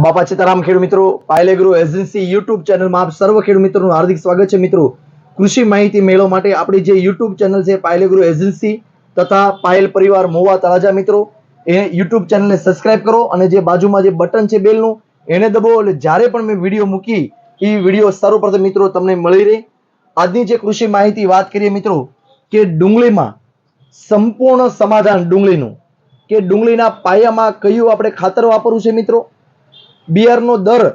બાપા સીતારામ ખેડ મિત્રો, પાયલે એજન્સી યુટ્યુબ ચેનલમાં આપ સર્વ ખેડ મિત્રોનું હાર્દિક સ્વાગત છે મિત્રો. કૃષિ માહિતી મેળવવા માટે આપણી જે યુટ્યુબ ચેનલ છે પાયલે એજન્સી તથા પાયલ પરિવાર મોવા તળાજા મિત્રો, એ યુટ્યુબ ચેનલને સબસ્ક્રાઇબ કરો અને જે બાજુમાં જે બટન છે બેલનું, એને દબો એટલે જ્યારે પણ મેં વીડિયો મૂકી, એ વીડિયો સર્વપ્રથમ મિત્રો તમને મળી રહે. આજની જે કૃષિ માહિતી વાત કરીએ મિત્રો, કે ડુંગળીમાં સંપૂર્ણ સમાધાન ડુંગળીનું, કે ડુંગળીના પાયામાં કયું આપણે ખાતર વાપરવું છે મિત્રો? બિયારનો દર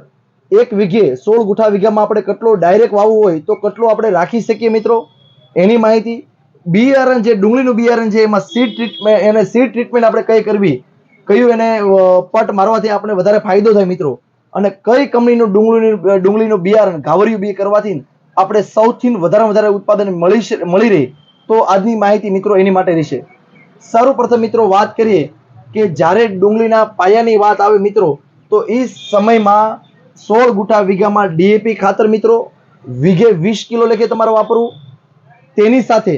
એક વીઘે સોળ ગુઠા વીઘામાં આપણે કેટલો ડાયરેક્ટ વાવવું હોય તો કેટલો આપણે રાખી શકીએ મિત્રો? એની માહિતી બિયારણ જે, ડુંગળીનું બિયારણ છે એમાં સીડ ટ્રીટમેન્ટ એને સીડ ટ્રીટમેન્ટ આપણે કઈ કરવી? કયું એને પટ મારવાથી આપણે વધારે ફાયદો થાય મિત્રો? અને કઈ કંપનીનું ડુંગળીનું ડુંગળીનું બિયારણ ઘાવરિયું બી કરવાથી આપણે સૌથી વધારે વધારે ઉત્પાદન મળી મળી રહે તો આજની માહિતી મિત્રો એની માટે રહેશે. સર્વપ્રથમ મિત્રો વાત કરીએ કે જ્યારે ડુંગળીના પાયાની વાત આવે મિત્રો તો એ સમયમાં સોળ ગુઠા વીઘામાં ડીએપી ખાતર મિત્રો વીઘે વીસ કિલો લેખે તમારે વાપરવું. તેની સાથે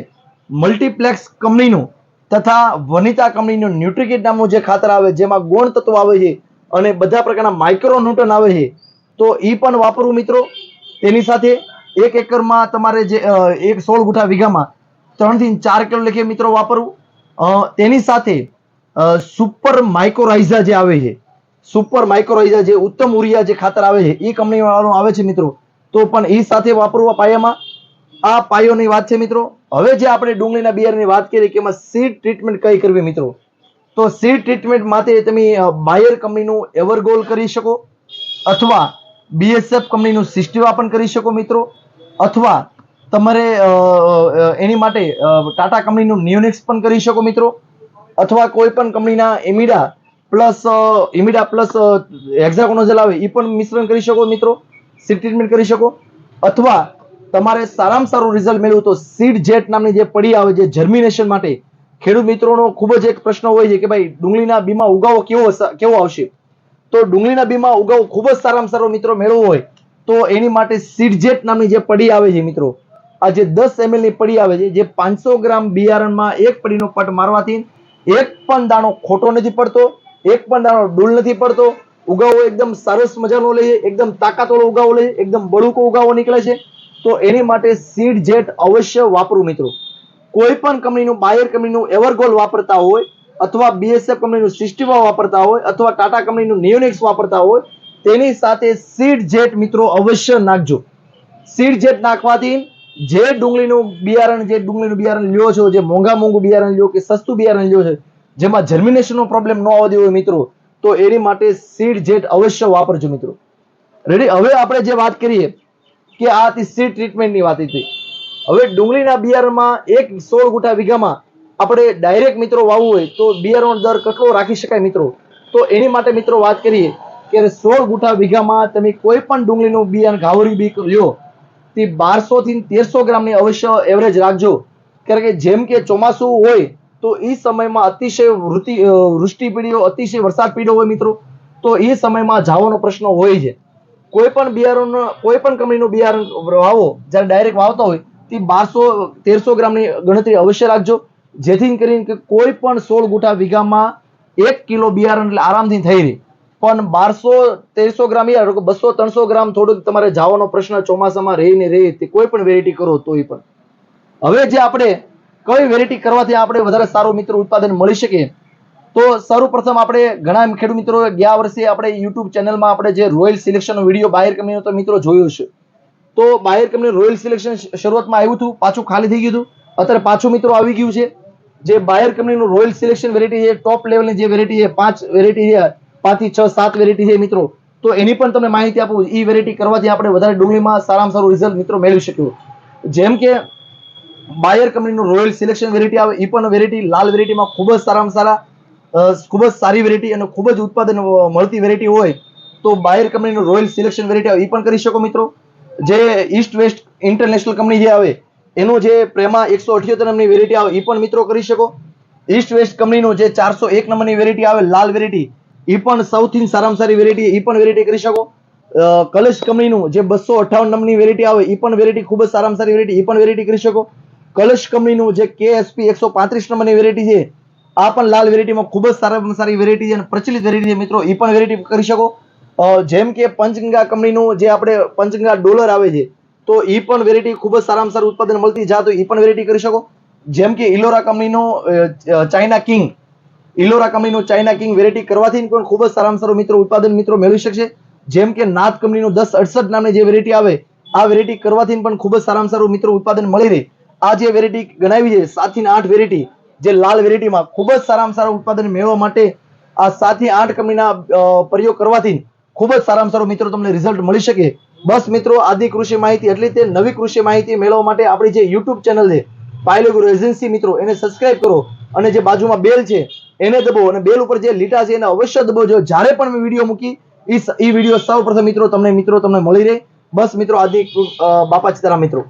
મલ્ટીપ્લેક્સ કંપનીનું તથા વનિતા કંપનીનું ન્યુટ્રિકેટ નામનું જે ખાતર આવે, જેમાં ગૌણ તત્વ આવે છે અને બધા પ્રકારના માઇક્રો ન્યુટન આવે છે, તો એ પણ વાપરવું મિત્રો. તેની સાથે એક એકરમાં તમારે જે એક સોળ ગુઠા વીઘામાં ત્રણથી ચાર કિલો લેખે મિત્રો વાપરવું. તેની સાથે સુપર માઇક્રોરાઇઝા જે આવે છે સુપર માઇક્રોઇઝા જે ઉત્તમ ઉરિયા જે ખાતર આવે છે એ કંપની વાળાનું આવે છે મિત્રો. તો પણ એ સાથે વાપરવા પાયામાં આ પાયોની વાત છે મિત્રો. હવે જે આપણે ડુંગળીના બિયારણની વાત કરીએ કે એમાં સીડ ટ્રીટમેન્ટ કઈ કરવી મિત્રો? તો સીડ ટ્રીટમેન્ટ માટે તમે બાયર કંપનીનું એવરગોલ કરી શકો, અથવા બીએસએફ કંપનીનું સિસ્ટિવા પણ કરી શકો મિત્રો, અથવા તમારે એની માટે ટાટા કંપનીનું નિયોનિક્સ પણ કરી શકો મિત્રો, અથવા કોઈ પણ કંપનીના ઇમિડા પ્લસ ઇમિડા પ્લસ હેક્ઝાકોનોઝેલ આવે એ પણ મિશ્રણ કરી શકો મિત્રો. સીડ ટ્રીટમેન્ટ કરી શકો. અથવા તમારે સારામાં સારું રિઝલ્ટ મેળવું તો સીડ જેટ નામની જે પડી આવે છે જર્મિનેશન માટે, ખેડૂત મિત્રોનો ખૂબ જ એક પ્રશ્ન હોય છે કે ભાઈ, ડુંગળીના બીમાં ઉગાવો કેવો કેવો આવશે? તો ડુંગળીના બીમાં ઉગાવો ખૂબ જ સારામાં સારો મિત્રો મેળવવો હોય, તો એની માટે સીડજેટ નામની જે પડી આવે છે મિત્રો, આ જે દસ એમએલની પડી આવે છે, જે પાંચસો ગ્રામ બિયારણમાં એક પડીનો પટ મારવાથી એક પણ દાણો ખોટો નથી પડતો એક પણ દાણો ડૂલ નથી પડતો. ઉગાવો એકદમ સરસ મજાનો લઈએ, એકદમ તાકાતવાળો ઉગાવો લઈએ, એકદમ બળુકો ઉગાવો નીકળે છે. તો એની માટે સીડ જેટ અવશ્ય વાપરવું મિત્રો. કોઈ પણ કંપનીનું, બાયર કંપનીનું એવરગોલ વાપરતા હોય અથવા બીએસએફ કંપનીનું સિસ્ટિવા વાપરતા હોય અથવા ટાટા કંપનીનું નિયોનિક્સ વાપરતા હોય, તેની સાથે સીડ જેટ મિત્રો અવશ્ય નાખજો. સીડ જેટ નાખવાથી જે ડુંગળીનું બિયારણ, જે ડુંગળીનું બિયારણ લ્યો છો, જે મોંઘા મોંઘું બિયારણ લ્યો કે સસ્તું બિયારણ લ્યો છે જેમાં જર્મિનેશનનો પ્રોબ્લેમ ન આવતી હોય મિત્રો, તો એની માટે સીડ જેટ અવશ્ય વાપરજો મિત્રો. રેડી હવે આપણે જે વાત કરીએ કે આ હતી સીડ ટ્રીટમેન્ટની વાત હતી. હવે ડુંગળીના બિયારણમાં એક સોળ ગુઠા વીઘામાં આપણે ડાયરેક્ટ મિત્રો વાવવું હોય તો બિયારણ દર કેટલો રાખી શકાય મિત્રો? તો એની માટે મિત્રો વાત કરીએ કે સોળ ગુઠા વીઘામાં તમે કોઈ પણ ડુંગળીનું બિયારણ ઘાવરી બી લ્યો, તે બારસો થી તેરસો ગ્રામની અવશ્ય એવરેજ રાખજો. કારણ કે જેમ કે ચોમાસું હોય તો એ સમયમાં અતિશય વૃત્તિ વૃષ્ટિ પીડ્યો અતિશય વરસાદ પીડ્યો હોય મિત્રો. તો એ સમયમાં જાવાનો પ્રશ્ન હોય છે. કોઈ પણ બિયારણ, કોઈ પણ કંપનીનું બિયારણ વાવો, જ્યારે ડાયરેક્ટ વાવતા હોય, તે બારસો, તેરસો ગ્રામની ગણતરી અવશ્ય રાખજો. જેથી કરીને કે કોઈ પણ સોળ ગુઠા વીઘામાં એક કિલો બિયારણ એટલે આરામથી થઈ રહે. પણ બારસો, તેરસો ગ્રામ યાર બસો, ત્રણસો ગ્રામ થોડુંક તમારે જવાનો પ્રશ્ન ચોમાસામાં રહીને રહે તે કોઈ પણ વેરાયટી કરો તોય પણ. હવે જે આપણે કઈ વેરાયટી કરવાથી આપણે વધારે સારું મિત્રો ઉત્પાદન મળી શકે? તો સર્વપ્રથમ આપણે ઘણા ખેડૂત મિત્રો ગયા વર્ષે આપણે યુટ્યુબ ચેનલમાં આપણે જે રોયલ સિલેક્શનનો વીડિયો બાયર કંપનીનો તો મિત્રો જોયો છે. તો બાયર કંપની રોયલ સિલેક્શન શરૂઆતમાં આવ્યું હતું, પાછું ખાલી થઈ ગયું હતું. અત્યારે પાછું મિત્રો આવી ગયું છે. જે બાયર કંપનીનું રોયલ સિલેક્શન વેરાયટી છે ટોપ લેવલની જે વેરાયટી છે, પાંચ વેરાયટી છે, પાંચથી છ, સાત વેરાયટી છે મિત્રો. તો એની પણ તમને માહિતી આપું એ વેરાયટી કરવાથી આપણે વધારે ડુંગળીમાં સારામાં સારું રિઝલ્ટ મિત્રો મેળવી શક્યું જેમ કે બાયર કંપનીનું રોયલ સિલેક્શન વેરાયટી આવે એ પણ વેરાયટી લાલ વેરાયટીમાં ખૂબ જ સારામાં સારા ખૂબ જ સારી વેરાયટી અને ખૂબ જ ઉત્પાદન મળતી વેરાયટી હોય, તો બાયર કંપનીનું રોયલ સિલેક્શન વેરાયટી એ પણ કરી શકો મિત્રો. જે ઈસ્ટ વેસ્ટ ઇન્ટરનેશનલ કંપની જે આવે, એનું જે પ્રેમા એકસો અઠ્યોતેર નંબરની વેરાયટી આવે એ પણ મિત્રો કરી શકો. ઈસ્ટ વેસ્ટ કંપનીનું જે ચારસો એક નંબરની વેરાયટી આવે, લાલ વેરાયટી એ પણ સૌથી સારામાં સારી વેરાયટી એ પણ વેરાયટી કરી શકો. કલશ કંપનીનું જે બસો અઠાવન નંબરની વેરાયટી આવે એ પણ વેરાયટી ખૂબ જ સારામાં સારી વેરાયટી એ પણ વેરાયટી કરી શકો. કલશ કંપનીનું જે કેએસપી એકસો પાંત્રીસ નંબરની વેરાયટી છે, આ પણ લાલ વેરાયટીમાં ખૂબ જ સારામાં સારી વેરાયટી છે અને પ્રચલિત વેરાયટી છે મિત્રો. એ પણ વેરાયટી કરી શકો. જેમ કે પંચગંગા કંપનીનું જે આપણે પંચગંગા ડોલર આવે છે, તો એ પણ વેરાયટી ખૂબ જ સારામાં સારું ઉત્પાદન મળતી જા તો એ પણ વેરાયટી કરી શકો. જેમ કે ઇલોરા કંપનીનો ચાઇના કિંગ. ઇલોરા કંપનીનો ચાઇના કિંગ વેરાયટી કરવાથી પણ ખૂબ જ સારામાં સારું મિત્રો ઉત્પાદન મિત્રો મેળવી શકશે. જેમ કે નાથ કંપનીનું દસ અડસઠ નામની જે વેરાયટી આવે, આ વેરાયટી કરવાથી પણ ખૂબ જ સારામાં સારું મિત્રો ઉત્પાદન મળી રહે. આ જે વેરાયટી ગણાવી છે. સાતથી આઠ વેરાયટી જે લાલ વેરાયટીમાં ખૂબ જ સારામાં સારું ઉત્પાદન મેળવવા માટે આ સાતથી આઠ કંપનીના પ્રયોગ કરવાથી ખૂબ જ સારામાં સારું મિત્રો તમને રિઝલ્ટ મળી શકે. બસ મિત્રો, આદિ કૃષિ માહિતી એટલે તે નવી કૃષિ માહિતી મેળવવા માટે આપણી જે યુટ્યુબ ચેનલ છે પાયલોગુરુ એજન્સી મિત્રો, એને સબસ્ક્રાઇબ કરો. અને જે બાજુમાં બેલ છે, એને દબો અને બેલ ઉપર જે લીટા છે, એને અવશ્ય દબાવજો જ્યારે પણ મેં વીડિયો મૂકી, ઈ વીડિયો સૌ પ્રથમ મિત્રો તમને મિત્રો તમને મળી રહે. બસ મિત્રો, આદિ બાપા સીતારામ મિત્રો.